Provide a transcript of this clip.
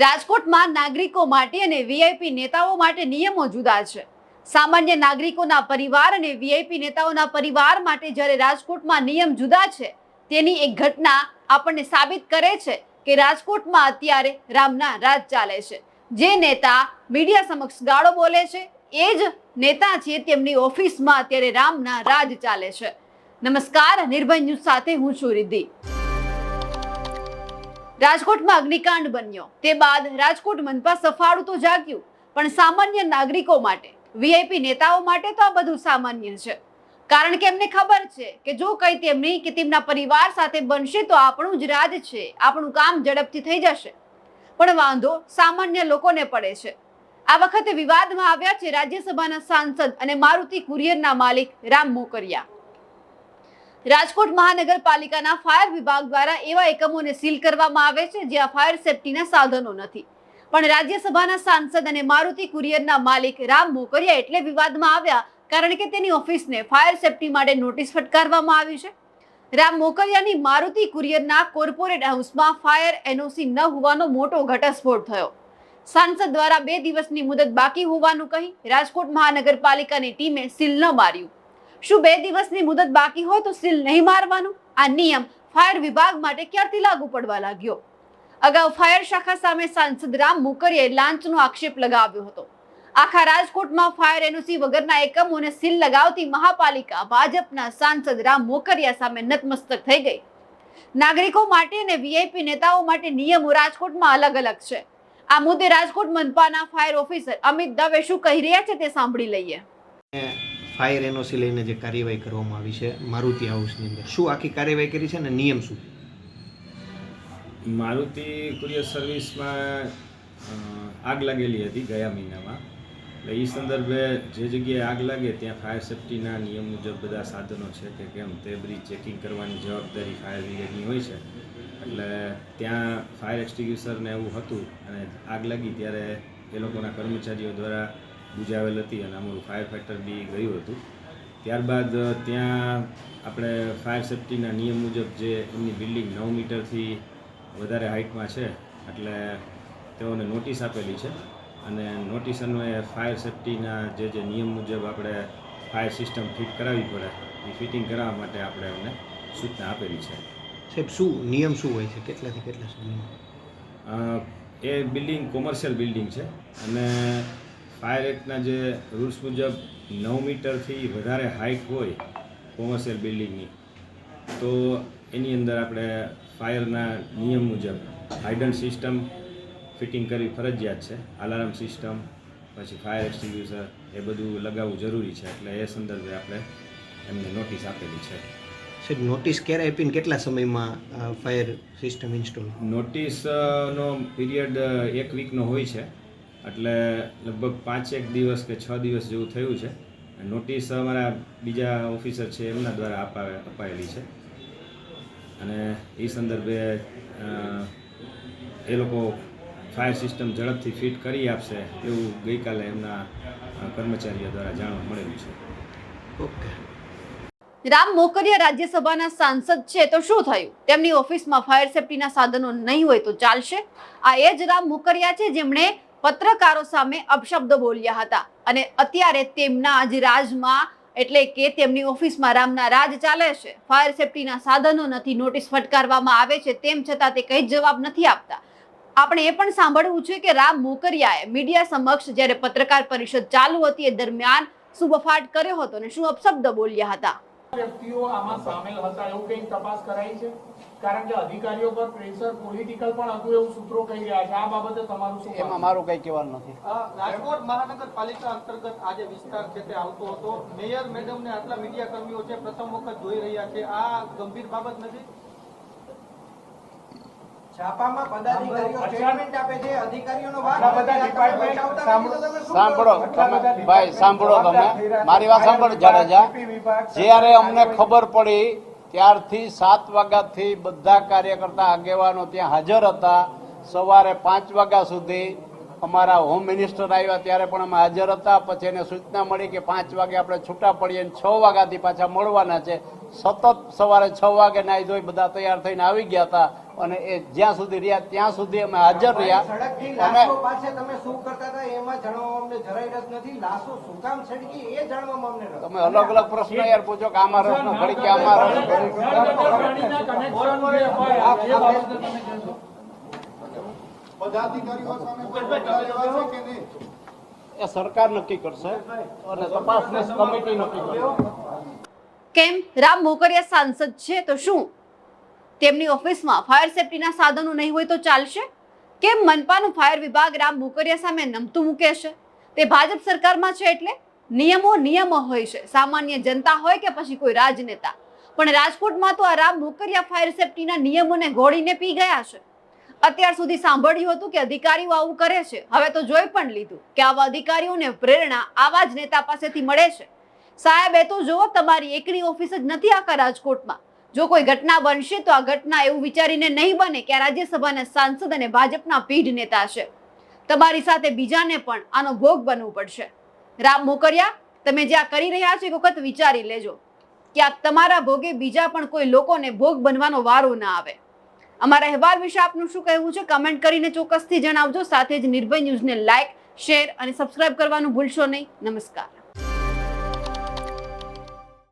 રાજકોટમાં નાગરિકો માટે અને વીઆઈપી નેતાઓ માટે નિયમો જુદા છે. સામાન્ય નાગરિકોના પરિવાર અને વીઆઈપી નેતાઓના પરિવાર માટે જ્યારે રાજકોટમાં નિયમ જુદા છે, તેની એક ઘટના આપણને સાબિત કરે છે કે રાજકોટમાં અત્યારે રામના રાજ ચાલે છે. જે નેતા મીડિયા સમક્ષ ગાળો બોલે છે, એ જ નેતા છે તેમની ઓફિસમાં અત્યારે રામના રાજ ચાલે છે. નમસ્કાર, નિર્ભય ન્યૂઝ સાથે હું છું રિદ્ધિ. રાજકોટમાં અગ્નિકાંડ બન્યો. તે બાદ રાજકોટ મનપા સફાળું તો જાગ્યું, પણ સામાન્ય નાગરિકો માટે, વીઆઈપી નેતાઓ માટે તો આ બધું સામાન્ય છે. કારણ કે એમને ખબર છે કે જો કંઈ તેમની કે તેમના પરિવાર સાથે બનશે તો આપણું જ રાજ છે, આપણું કામ ઝડપથી થઈ જશે. પણ વાંધો સામાન્ય લોકોને પડે છે. આ વખતે વિવાદમાં આવ્યા છે રાજ્યસભાના સાંસદ અને મારુતિ કુરિયરના માલિક રામ મોકરિયા. રાજકોટ મહાનગરપાલિકાના ફાયર વિભાગ દ્વારા એવા એકમોને સીલ કરવામાં આવે છે જ્યાં ફાયર સેફટીના સાધનો નથી. પણ રાજ્યસભાના સાંસદ અને મારુતિ કુરિયરના માલિક રામ મોકરિયા એટલે વિવાદમાં આવ્યા કારણ કે તેની ઓફિસને ફાયર સેફટી માટે નોટિસ ફટકારવામાં આવી છે. રામ મોકરિયાની મારુતિ કુરિયરના કોર્પોરેટ હાઉસમાં ફાયર એનઓસી ન હોવાનો મોટો ઘટસ્ફોટ થયો. સાંસદ દ્વારા બે દિવસની મુદત બાકી હોવાનું કહી રાજકોટ મહાનગરપાલિકાની ટીમે સીલ ન માર્યું. શું બે દિવસની મુદત બાકી હોય તો સીલ નહીં મારવાનું? આ નિયમ ફાયર વિભાગ માટે ક્યારથી લાગુ પડવા લાગ્યો? અગાઉ ફાયર શાખા સામે સાંસદ રામ મુકરીએ લાંચનો આક્ષેપ લગાવ્યો હતો. આખા રાજકોટમાં ફાયર એનઓસી વગરના એકમોને સીલ લગાવતી મહાપાલિકા ભાજપના સાંસદ રામ મોકરિયા સામે નતમસ્તક થઈ ગઈ. નાગરિકો માટે અને વીઆઈપી નેતાઓ માટે નિયમો રાજકોટમાં અલગ અલગ છે. આ મુદ્દે રાજકોટ મનપાના ફાયર ઓફિસર અમિત દવે શું કહી રહ્યા છે તે સાંભળી લઈએ. ફાયર એનઓસી લઈને જે કાર્યવાહી કરવામાં આવી છે, મારુતિ હાઉસની અંદર. શું આખી કાર્યવાહી કરી છે અને નિયમ શું? મારુતિ કુરિયર સર્વિસમાં આગ લાગેલી હતી ગયા મહિનામાં. એટલે એ સંદર્ભે જે જગ્યાએ આગ લાગે ત્યાં ફાયર સેફ્ટીના નિયમ મુજબ બધા સાધનો છે કે કેમ તે બધી ચેકિંગ કરવાની જવાબદારી ફાયર બ્રિગેડની હોય છે. એટલે ત્યાં ફાયર એક્સટિંગ્યુશરને એવું હતું અને આગ લાગી ત્યારે એ લોકોના કર્મચારીઓ દ્વારા બુજાવેલ હતી અને અમારું ફાયર ફાઇટર બી ગયું હતું. ત્યારબાદ ત્યાં આપણે ફાયર સેફ્ટીના નિયમ મુજબ જે એમની બિલ્ડિંગ નવ મીટરથી વધારે હાઇટમાં છે એટલે તેઓને નોટિસ આપેલી છે. અને નોટિસ અન્વયે ફાયર સેફ્ટીના જે જે નિયમ મુજબ આપણે ફાયર સિસ્ટમ ફિટ કરાવવી પડે એ ફિટિંગ કરાવવા માટે આપણે એમને સૂચના આપેલી છે. સાહેબ શું નિયમ શું હોય છે? કેટલાથી કેટલા સુધી એ બિલ્ડિંગ કોમર્શિયલ બિલ્ડિંગ છે. અને ફાયર એક્ટના જે રૂલ્સ મુજબ નવ મીટરથી વધારે હાઇટ હોય કોમર્શિયલ બિલ્ડિંગની તો એની અંદર આપણે ફાયરના નિયમ મુજબ હાઇડન સિસ્ટમ ફિટિંગ કરવી ફરજિયાત છે અલાર્મ સિસ્ટમ પછી ફાયર એક્સટિંગ્યુશર એ બધું લગાવવું જરૂરી છે એટલે એ સંદર્ભે આપણે એમને નોટિસ આપેલી છે. સાહેબ નોટિસ ક્યારે આપીને કેટલા સમયમાં ફાયર સિસ્ટમ ઇન્સ્ટોલ? નોટિસનો પીરિયડ એક વીકનો હોય છે. એટલે લગભગ પાંચેક દિવસ કે છ દિવસ જેવું થયું છે. નોટિસ અમારા બીજા ઓફિસર છે એમના દ્વારા અપાવે અપાયેલી છે. અને એ સંદર્ભે એ લોકો ફાયર સિસ્ટમ ઝડપથી ફિટ કરી આપશે એવું ગઈકાલે એમના કર્મચારીઓ દ્વારા જાણવા મળેલું છે. ઓકે. રામ મોકરિયા રાજ્યસભાના સાંસદ છે તો શું થયું? તેમની ઓફિસમાં ફાયર સેફટીના સાધનો નહીં હોય તો ચાલશે. આ એ જ રામ મોકરિયા છે જેમણે પત્રકારો સામે અપશબ્દ બોલ્યા હતા. અને અત્યારે તેમના જ રાજમાં, એટલે કે તેમની ઓફિસમાં રામના રાજ ચાલે છે. ફાયર સેફટીના સાધનો નથી, નોટિસ ફટકારવામાં આવે છે, તેમ છતાં તે કંઈ જ જવાબ નથી આપતા. આપણે એ પણ સાંભળવું છે કે રામ મોકરિયાએ મીડિયા સમક્ષ જ્યારે પત્રકાર પરિષદ ચાલુ હતી એ દરમિયાન શું બફાટ કર્યો હતો અને શું અપશબ્દ બોલ્યા હતા. વ્યક્તિઓ આમાં સામેલ હતા એવું કઈ તપાસ કરાઈ છે? કારણ કે અધિકારીઓ પર પ્રેશર પોલિટિકલ પણ હતું એવું સૂત્રો કહી રહ્યા છે. આ બાબતે તમારું શું એમાં મારું કઈ કહેવાનું નથી. રાજકોટ મહાનગરપાલિકા અંતર્ગત આ જે વિસ્તાર છે તે આવતો હતો. મેયર મેડમ ને આટલા મીડિયા કર્મીઓ છે પ્રથમ વખત જોઈ રહ્યા છે. આ ગંભીર બાબત નથી? સાંભળો. તમે ભાઈ સાંભળો તમે. મારી વાત સાંભળો જાડેજા. જ્યારે અમને ખબર પડી ત્યારથી સાત વાગ્યાથી બધા કાર્યકર્તા આગેવાનો ત્યાં હાજર હતા. સવારે પાંચ વાગ્યા સુધી અમારા હોમ મિનિસ્ટર આવ્યા ત્યારે પણ અમે હાજર હતા. પછી એને સૂચના મળી કે પાંચ વાગે આપણે છૂટા પડીએ અને છ વાગ્યાથી પાછા મળવાના છે. સતત સવારે છ વાગે નાહી ધોઈ બધા તૈયાર થઈને આવી ગયા હતા. અને એ જ્યાં સુધી રહ્યા ત્યાં સુધી અમે હાજર રહ્યા અને તમે શું કરતા હતા એમાં જાણવામાં અમને જરાય રસ નથી લાશો શું કામ સડકી એ જાણવામાં અમને તમે અલગ અલગ પ્રશ્ન યાર પૂછો કે આમાં રસ નો ઘડી કે આમાં રસ પ્રાણીના connection જે હોય, એ બાબતે તમે કહેશો. એ સરકાર નક્કી કરશે અને તપાસની કમિટી નક્કી કરશે કેમ રામ મોકરિયા સાંસદ છે તો શું તેમની ઓફિસમાં ફાયર સેફટીના સાધનો નહીં હોય તો ચાલશે? કેમ મનપાનું ફાયર વિભાગ રામ મોકરિયા સામે નમતું મૂકે છે? તે ભાજપ સરકારમાં છે એટલે? નિયમો નિયમો હોય છે. સામાન્ય જનતા હોય કે પછી કોઈ રાજનેતા? પણ રાજકોટમાં તો આ રામ મોકરિયા ફાયર સેફટીના નિયમોને ઘોડીને પી ગયા છે. અત્યાર સુધી સાંભળ્યું હતું કે અધિકારીઓ આવું કરે છે. હવે તો જોઈ પણ લીધું કે આવા અધિકારીઓને પ્રેરણા આવા જ નેતા પાસેથી મળે છે. સાહેબ, એ તો જુઓ, તમારી એકની ઓફિસ જ નથી આખા રાજકોટમાં. જો કોઈ ઘટના બનશે તો આ ઘટના એવું વિચારીને નહીં બને કે આ રાજ્યસભાના સાંસદ અને ભાજપના પીઢ નેતા છે. તમારી સાથે બીજાને પણ આનો ભોગ બનવું પડશે. રામ મોકરિયા, તમે જે આ કરી રહ્યા છો એક વખત વિચારી લેજો કે આ તમારા ભોગે બીજા પણ કોઈ લોકોને ભોગ બનવાનો વારો ના આવે. અમારા અહેવાલ વિશે આપનું શું કહેવું છે? કમેન્ટ કરીને ચોક્કસથી જણાવજો. સાથે જ નિર્ભય ન્યૂઝને લાઇક શેર અને સબસ્ક્રાઇબ કરવાનું ભૂલશો નહીં. નમસ્કાર.